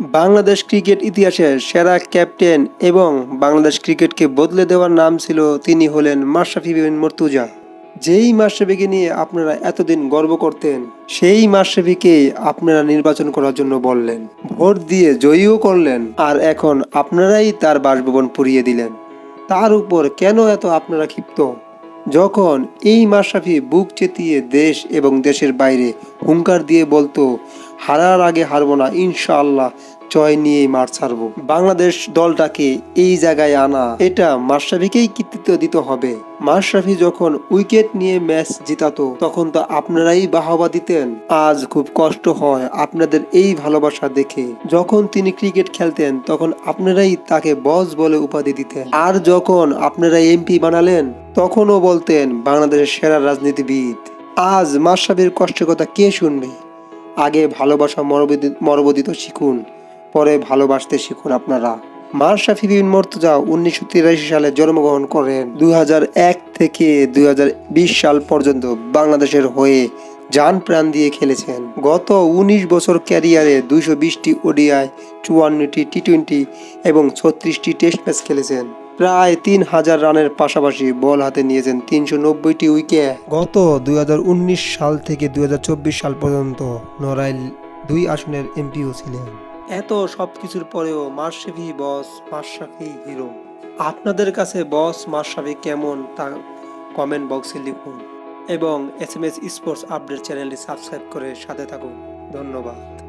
Bangladesh cricket ইতিহাসের সেরা captain এবং বাংলাদেশ ক্রিকেটকে বদলে দেওয়ার নাম ছিল তিনি হলেন মাশরাফি বিন মর্তুজা। যেই মাশরাফিকে নিয়ে আপনারা এতদিন গর্ব করতেন, সেই মাশরাফিকে আপনারা নির্বাচন করার জন্য বললেন। ভোট দিয়ে জয়ীও করলেন, আর এখন আপনারাই তার বাসভবন পুড়িয়ে দিলেন। তার উপর কেন এত আপনারা ক্ষিপ্ত? যখন এই মাশরাফি বুক চেতিয়ে দেশ এবং দেশের বাইরে হুঙ্কার দিয়ে বলতো হারার আগে হারবো না, ইনশাআল্লাহ জয় নিয়েই মাঠ ছাড়বো। বাংলাদেশ দলটাকে এই জায়গায় আনা, এটা মাশরাফিকেই কৃতিত্ব দিতে হবে। মাশরাফি যখন উইকেট নিয়ে ম্যাচ জিতাতো, তখন তো আপনারাই বাহবা দিতেন। আজ খুব কষ্ট হয় আপনাদের এই ভালোবাসা দেখে। যখন তিনি ক্রিকেট খেলতেন, তখন আপনারাই তাকে বস বলে উপাধি দিতেন। আর যখন আপনারা এমপি বানালেন, তখনও বলতেন, বাংলাদেশের সেরা রাজনীতিবিদ। আজ মাশরাফির কষ্টের কথা কে শুনবে? আগে ভালোবাসা মরবদি মরবদিত শিখুন, পরে ভালোবাসতে শিখুন আপনারা। মার শাফি বিন মর্তুজা উনিশশো তিরাশি সালে জন্মগ্রহণ করেন। দুই হাজার এক থেকে দুই হাজার বিশ সাল পর্যন্ত বাংলাদেশের হয়ে যান প্রাণ দিয়ে খেলেছেন। গত উনিশ বছর ক্যারিয়ারে দুইশো বিশটি ওডিআই, চুয়ান্নটি টি টোয়েন্টি এবং ছত্রিশটি টেস্ট ম্যাচ খেলেছেন। প্রায় তিন হাজার রানের পাশাপাশি বল হাতে নিয়েছেন তিনশো নব্বইটি উইকেট। গত দুই হাজার উনিশ সাল থেকে দুই হাজার চব্বিশ সাল পর্যন্ত নড়াইল দুই আসনের এমপিও ছিলেন। এত সব কিছুর পরেও মাশরাফি বস, মাশরাফি হিরো। আপনাদের কাছে বস, মাশরাফি কেমন তা কমেন্ট বক্সে লিখুন। এবং S M S sports update চ্যানেলটি সাবস্ক্রাইব করে সাথে থাকুন। ধন্যবাদ।